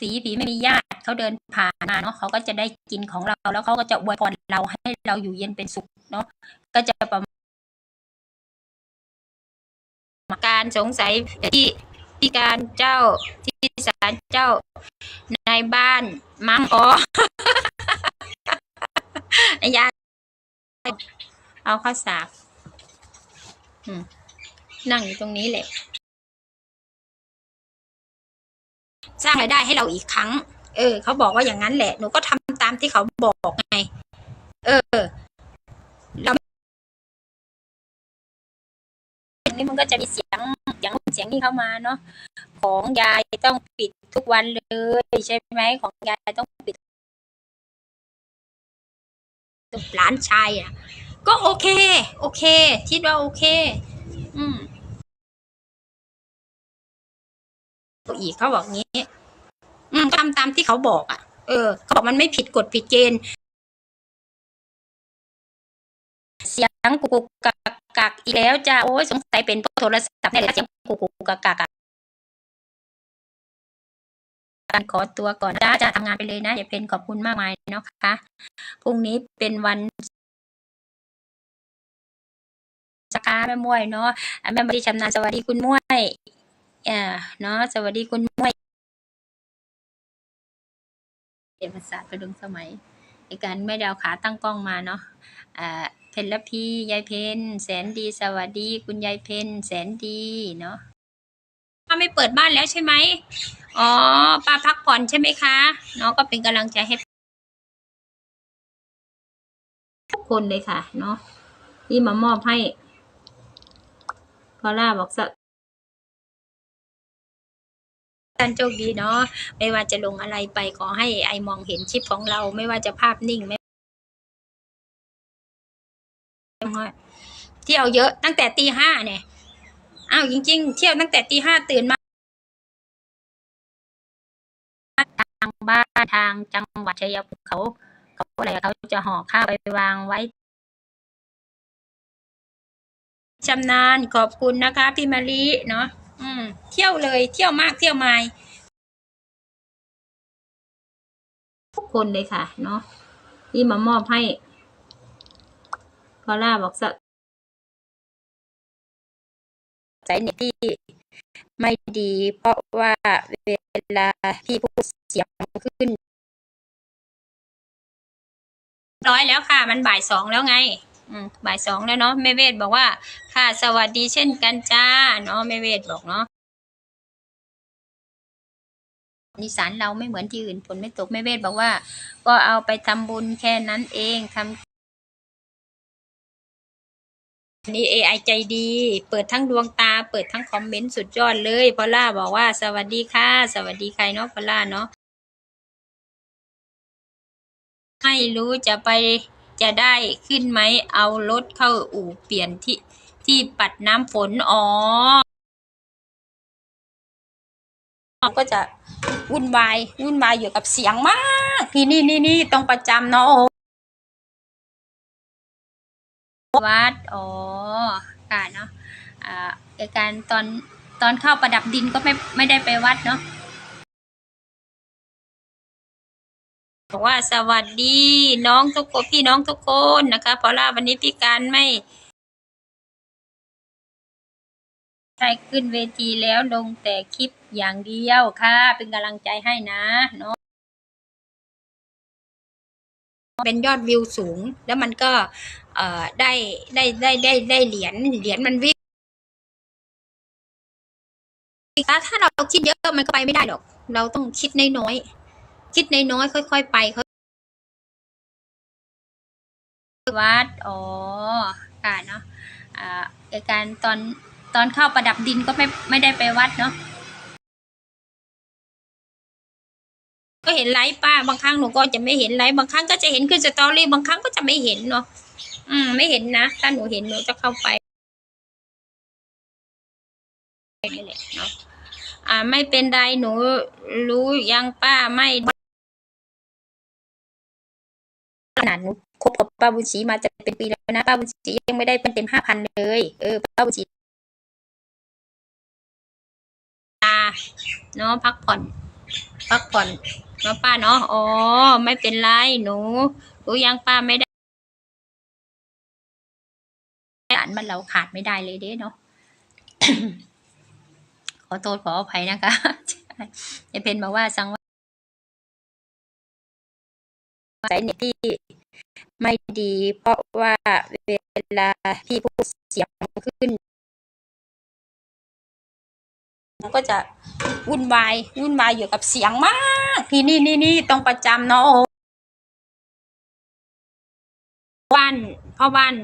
สีผีไม่มีญาติเขาเดินผ่านมาเนาะเขาก็จะได้กินของเรา แล้วเขาก็จะอวยพรเราให้เราอยู่เย็นเป็นสุขเนาะก็จะประมาณการสงสัยที่ที่การเจ้าที่ศาลเจ้าในบ้านมั้งอ๋อยาเอาข้าวสากนั่งอยู่ตรงนี้แหละ สร้างรายได้ให้เราอีกครั้ง เออ เขาบอกว่าอย่างนั้นแหละ หนูก็ทำตามที่เขาบอกไง เออแล้วนี่มันก็จะมีเสียงอย่างเสียงนี่เข้ามาเนาะ ของยายต้องปิดทุกวันเลยใช่ไหม ของยายต้องปิดหลานชายอะ ก็โอเค โอเค คิดว่าโอเค อืม อีกเขาบอกงี้ อืมทำตามที่เขาบอกอะ เออเขาบอกมันไม่ผิดกฎผิดเกณฑ์เสียงกุกกุกกักกักอีกแล้วจ้าโอ้ยสงสัยเป็นโทรศัพท์เนี่ยแหละเสียงกุกกุกกักกักการขอตัวก่อนจ้าจะทำงานไปเลยนะอย่าเป็นขอบคุณมากมายเนาะคะพรุ่งนี้เป็นวันสกาแม่มวยเนาะแม่บริชำนาญสวัสดีคุณมวย อ่าเนาะสวัสดีคุณมวยเรียนภาษาประดุงสมัยในการไม่ด้เอาขาตั้งกล้องมาเนาะอ่าเพนละพียายเพนแสนดี สวัสดีคุณยายเพนแสนดีเนาะป้าไม่เปิดบ้านแล้วใช่ไหมอ๋อป้าพักผ่อนใช่ไหมคะเนาะก็เป็นกำลังใจให้ทุกคนเลยค่ะ เนาะที่มามอบให้พอล่าบอก ท่านโชคดีเนาะไม่ว่าจะลงอะไรไปขอให้ไอมองเห็นชิปของเราไม่ว่าจะภาพนิ่งไม่เที่ยวเยอะตั้งแต่ตีห้าเนี่ยอ้าวจริง ๆ เที่ยวตั้งแต่ตีห้าตื่นมาทางบ้านทางจังหวัดชัยภูมิเขาเขาอะไรเขาจะห่อข้าวไปวางไว้ชำนาญขอบคุณนะคะพี่มารีเนาะ อืม เที่ยวเลย เที่ยวมากเที่ยวไม่ทุกคนเลยค่ะ เนาะที่มามอบให้พอล่าบอกสะสายเน็ตที่ไม่ดี เพราะว่าเวลาพี่พูดเสียงขึ้น ร้อยแล้วค่ะ มันบ่ายสองแล้วไง บ่ายสองแล้วเนาะแม่เวทบอกว่า ค่ะสวัสดีเช่นกันจ้าเนาะแม่เวทบอกเนาะนิสานเราไม่เหมือนที่อื่นฝนไม่ตกแม่เวทบอกว่า ก็เอาไปทำบุญแค่นั้นเองทำนี่ AI ใจดี เปิดทั้งดวงตา เปิดทั้งคอมเมนต์สุดยอดเลยพอล่าบอกว่า สวัสดีค่ะ สวัสดีใครเนาะพอลล่าเนาะไม่รู้จะไป จะได้ขึ้นไหมเอารถเข้าอู่เปลี่ยนที่ที่ปัดน้ำฝนอ๋อก็จะวุ่นวายวุ่นวายอยู่กับเสียงมากที่นี่นี่นี่ตรงประจำเนาะวัดอ๋อค่ะเนาะอ่าการตอนตอนเข้าประดับดินก็ไม่ไม่ได้ไปวัดเนาะ บอกว่าสวัสดีน้องทุกคนพี่น้องทุกคนนะคะเพราะว่าวันนี้พี่การไม่ใช่ขึ้นเวทีแล้วลงแต่คลิปอย่างเดียวค่ะ เป็นกำลังใจให้นะเนาะเป็นยอดวิวสูง แล้วมันก็เอ่อได้ได้ได้ได้ได้เหรียญเหรียญมันวิ่งถ้าเราคิดเยอะมันก็ไปไม่ได้หรอก เราต้องคิดน้อยๆ คิดน้อยๆค่อยๆไปเขาวัด อ๋อ ค่ะเนาะอ่าการตอนตอนเข้าประดับดินก็ไม่ไม่ได้ไปวัดเนาะ ก็เห็นไลฟ์ป้า บางครั้งหนูก็จะไม่เห็นไลฟ์บางครั้งก็จะเห็นขึ้นสตอรี่บางครั้งก็จะไม่เห็นเนาะ อืม ไม่เห็นนะ ถ้าหนูเห็นหนูจะเข้าไปนี่แหละเนาะ อ่า ไม่เป็นไรหนูรู้ยังป้าไม่ ขนาดหนูคบกับป้าบุญศรีมาจะเป็นปีแล้วนะป้าบุญศรียังไม่ได้เป็นเต็มห้าพันเลย เออป้าบุญศรีอ่าเนาะพักผ่อน พักผ่อนเนาะป้าเนาะอ๋อไม่เป็นไรหนูรู้ยังป้าไม่ได้อ่านมันเราขาดไม่ได้เลยเด้เนาะขอโทษขออภัยนะคะยายเพนบอกว่าสังว่าสายเน็ตที่ ไม่ดี เพราะว่าเวลาพี่พูดเสียงขึ้นมันก็จะวุ่นวายวุ่นวายอยู่กับเสียงมาก ที่นี่นี่นี่ต้องประจำเนาะโอ้บ้านพ่อบ้าน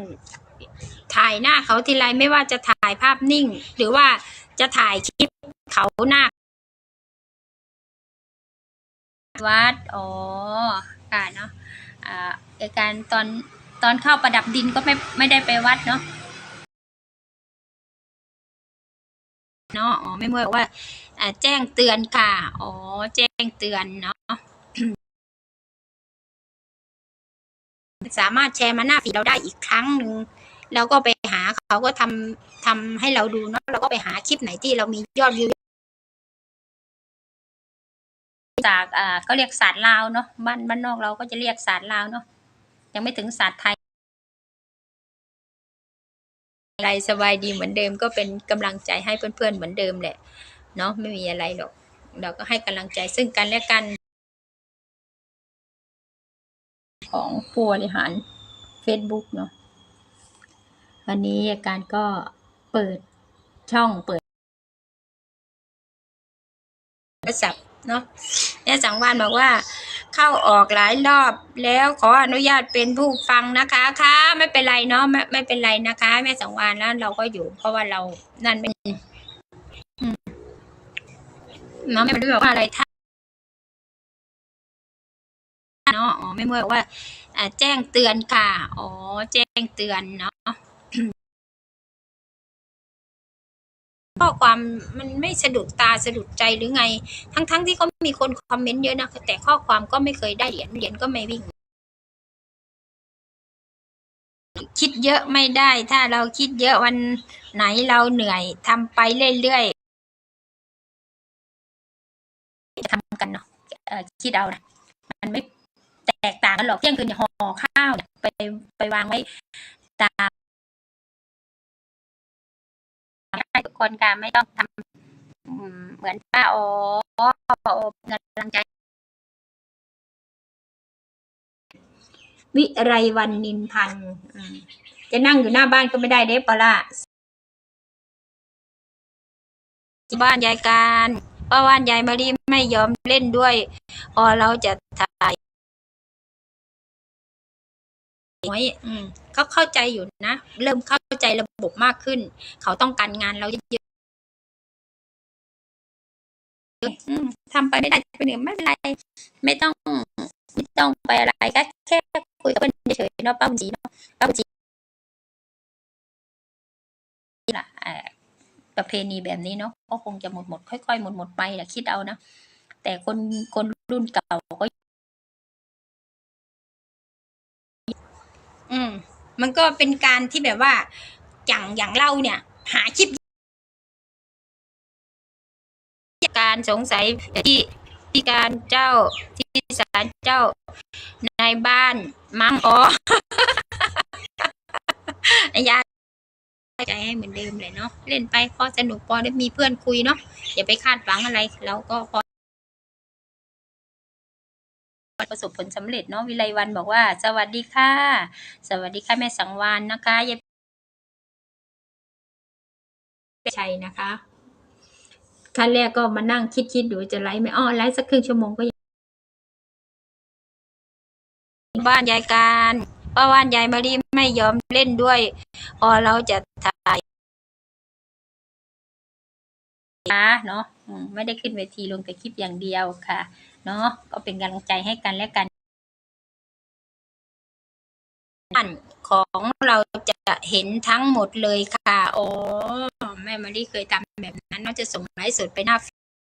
ถ่ายหน้าเขาทีไรไม่ว่าจะถ่ายภาพนิ่ง หรือว่าจะถ่ายคลิปเขาหน้า วัด อ๋อ ค่ะเนาะอ่าการตอนตอนเข้าประดับดินก็ไม่ไม่ได้ไปวัดเนาะ เนาะ อ๋อ ไม่เมื่อว่าอ่าแจ้งเตือนค่ะ อ๋อ แจ้งเตือนเนาะ สามารถแชร์มาหน้าฟีดเราได้อีกครั้งหนึ่งแล้วก็ไปหาเขาก็ทำทำให้เราดูเนาะ เราก็ไปหาคลิปไหนที่เรามียอดวิว จากอ่าก็เรียกศาสตร์ลาวเนาะบ้านบ้านนอกเราก็จะเรียกศาสตร์ลาวเนาะยังไม่ถึงศาสตร์ไทยอะไรสบายดีเหมือนเดิมก็เป็นกำลังใจให้เพื่อนๆเหมือนเดิมแหละเนาะไม่มีอะไรหรอก เราก็ให้กำลังใจซึ่งกันและกัน ของผู้บริหาร Facebook เนาะวันนี้อาการก็เปิดช่องเปิดโทรศัพท์เนาะ แม่สังวานบอกว่า เข้าออกหลายรอบแล้วขออนุญาตเป็นผู้ฟังนะคะค่ะไม่เป็นไรเนาะไม่ไม่เป็นไรนะคะ แม่สังวานแล้วเราก็อยู่ เพราะว่าเรานั่นเป็นเนาะไม่รู้ว่าอะไรถ้าเนาะอ๋อไม่เมื่อว่าแจ้งเตือนค่ะ อ๋อ แจ้งเตือนเนาะ ข้อความมันไม่สะดุดตาสะดุดใจหรือไง ทั้งๆที่ก็มีคนคอมเมนต์เยอะนะแต่ข้อความก็ไม่เคยได้เหรียญเหรียญก็ไม่วิ่ง คิดเยอะไม่ได้ ถ้าเราคิดเยอะวันไหนเราเหนื่อยทำไปเรื่อยๆทำกันเนาะคิดเอานะมันไม่แตกต่างกันหรอกเที่ยงคืนห่อข้าวไปไปวางไว้ตาม คนค่ะไม่ต้องทำเหมือนป้าโอป้าโอเป็นกำลังใจ วิไรวันนินพันธ์จะนั่งอยู่หน้าบ้านก็ไม่ได้เด้ปะล่ะบ้านยายการ เพราะว่านยายมารีไม่ยอมเล่นด้วย พอเราจะถ่าย ไว้อืมเขาเข้าใจอยู่นะ เริ่มเข้าใจระบบมากขึ้น เขาต้องการงานเราเยอะทำไปไม่ได้ไปหนึ่งไม่เป็นไร ไม่ต้องไม่ต้องไปอะไรก็แค่คุยกับเพื่อนเฉยๆเนาะป้าบุญจีเนาะป้าบุญจีล่ะประเพณีแบบนี้เนาะก็คงจะหมดหมดค่อยๆหมดหมดไปแหละคิดเอานะแต่คนคนรุ่นเก่าก็ อื มันก็เป็นการที่แบบว่าอย่างอย่างเราเนี่ย หาคลิปการสงสัยที่ที่การเจ้าที่ศาลเจ้าในบ้านมังอ๋อยาใจให้เหมือนเดิมเลยเนาะเล่นไปพอสนุกพอได้มีเพื่อนคุยเนาะอย่าไปคาดหวังอะไรเราก็พอ ประสบผลสำเร็จเนาะวิไลวันบอกว่า สวัสดีค่ะ สวัสดีค่ะแม่สังวานนะคะยายชัยนะคะขั้นแรกก็มานั่งคิดคิดดูจะไลฟ์ไหมอ้อไลฟ์สักครึ่งชั่วโมงก็ยังบ้านยายการเพราว่านยายมารีไม่ยอมเล่นด้วยพอเราจะถ่ายนะเนาะไม่ได้ขึ้นเวทีลงแต่คลิปอย่างเดียวค่ะ เนาะก็เป็นกำลังใจให้กันและกันอันของเราจะเห็นทั้งหมดเลยค่ะ โอ้แม่มารีเคยทำแบบนั้นเนาะจะส่งไลฟ์สดไปหน้า